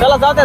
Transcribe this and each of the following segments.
चला जाऊ द्या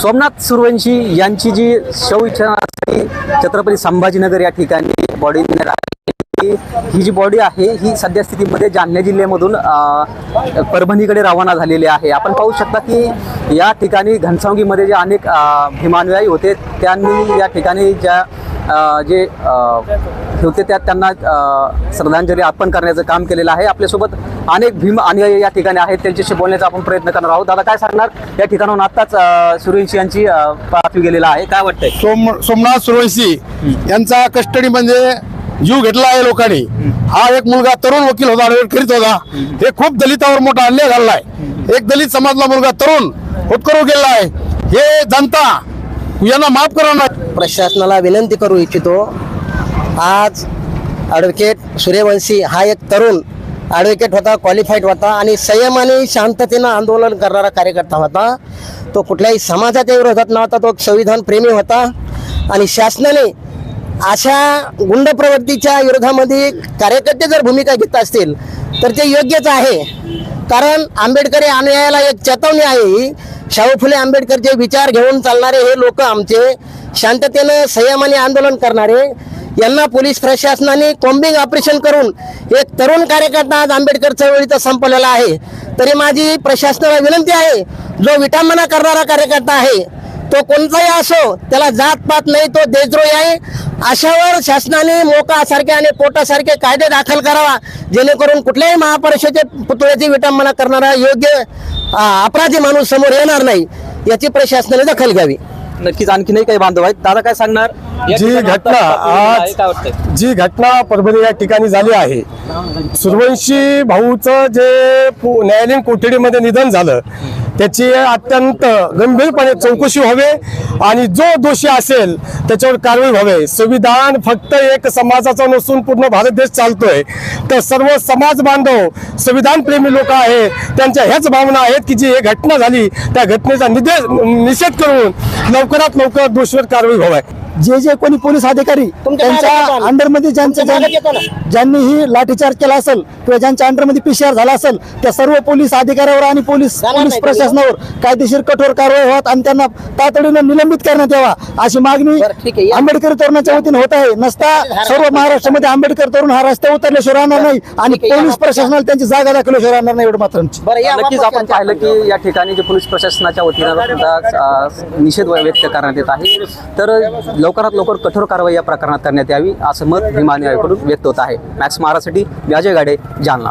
सोमनाथ सुरवंशी यांची जी शवइच्छा छत्रपती संभाजीनगर या ठिकाणी बॉडी ही जी बॉडी आहे ही सध्या स्थितीमध्ये जालना जिल्ह्यामधून परभणीकडे रवाना झालेली आहे. आपण पाहू शकता की या ठिकाणी घनसावंगीमध्ये जे अनेक भीमानुयायी होते त्यांनी या ठिकाणी ज्या जे होते त्या त्यांना श्रद्धांजली अर्पण करण्याचं काम केलेलं आहे. आपल्यासोबत अनेक भीम अनुयायी या ठिकाणी आहेत. त्यांच्याशी बोलण्याचा आपण प्रयत्न करणार आहोत. दादा काय सांगणार? या ठिकाणाहून आत्ताच अ, सुरेश यांची पार्थिव गेलेला आहे. काय वाटतंय? सोम सोमनाथ सुरवंशी यांचा कस्टडीमध्ये जीव घेतला आहे लोकांनी. हा एक मुलगा तरुण वकील होता करीत होता. हे खूप दलितावर मोठा अन्याय झालाय एक दलित समाजला मुलगा तरुण होतकरू गेला आहे. हे जनता यांना माफ करा ना प्रशासनाला विनंती करू इच्छितो. आज ॲडव्होकेट सूर्यवंशी हा एक तरुण ॲडव्होकेट होता क्वालिफाईड होता आणि संयमाने शांततेनं आंदोलन करणारा कार्यकर्ता होता. तो कुठल्याही समाजाच्या विरोधात नव्हता तो संविधान प्रेमी होता आणि शासनाने अशा गुंड प्रवृत्तीच्या विरोधामध्ये कार्यकर्ते जर भूमिका घेत असतील तर ते योग्यच आहे. कारण आंबेडकरी अनुयायाला एक चेतावणी आहे शाहू फुले आंबेडकरचे विचार घेऊन चालणारे हे लोक आमचे शांततेनं संयमाने आंदोलन करणारे. यांना पोलीस प्रशासनाने कॉम्बिंग ऑपरेशन करून एक तरुण कार्यकर्ता आज आंबेडकर चळवळीचा संपलेला आहे. तरी माझी प्रशासनाला विनंती आहे जो विटांबना करणारा कार्यकर्ता आहे तो कोणताही असो त्याला जात पात नाही तो देशद्रोही आहे. अशावर शासनाने मोकासारखे आणि पोटासारखे कायदे दाखल करावा जेणेकरून कुठल्याही महापरिषदेत पुतळ्याची विटंबना करणारा योग्य अपराधी माणूस समोर येणार नाही याची प्रशासनाने दखल घ्यावी. नक्कीच आणखीनही काही बांधव आहेत. दादा काय सांगणार? या जी ठिकाणी घटना आज काय वाटतंय? जी घटना परभणी या ठिकाणी झाली आहे. सुरवंशी भाऊचं जे पु- न्यायालयीन कोठडीमध्ये निधन झालं त्याची अत्यंत गंभीरपणे चौकशी व्हावे आणि जो दोषी असेल त्याच्यावर कारवाई व्हावे. संविधान फक्त एक समाजाचा नसून पूर्ण भारत देश चालतोय. तर सर्व समाज बांधव संविधानप्रेमी लोक आहेत त्यांच्या ह्याच भावना आहेत की जी हे घटना झाली त्या घटनेचा निदे निषेध करून लवकरात लवकर दोषीवर कारवाई व्हावी. जे जे कोणी पोलीस अधिकारी त्यांच्या. अंडरमध्ये ज्यांचं ज्यांनी ही लाठीचार्ज केला असेल किंवा ज्यांच्या अंडरमध्ये पीसीआर झाला असेल त्या सर्व पोलीस अधिकाऱ्यावर आणि पोलीस पोलीस प्रशासनावर कायदेशीर कठोर कारवाई व्हात आणि त्यांना तातडीनं निलंबित करण्यात यावा अशी मागणी. आंबेडकर तरुणाच्या वतीने होत आहे नसता सर्व महाराष्ट्रामध्ये आंबेडकर तरुण हा रस्त्यावर उतरल्याशिवाय राहणार नाही आणि. पोलीस प्रशासनाला त्यांची जागा दाखवल्याशिवाय राहणार नाही एवढं मात्र नक्कीच आपण पाहिलं की या ठिकाणी जे पोलीस प्रशासनाच्या वतीनं निषेध व्यक्त करण्यात येत आहे तर लवकरात लवकर कठोर कारवाई या प्रकरणात करण्यात यावी असं मत भीमाने व्यक्त होत आहे. मॅक्स महाराष्ट्रासाठी व्याजय गाडे जालना.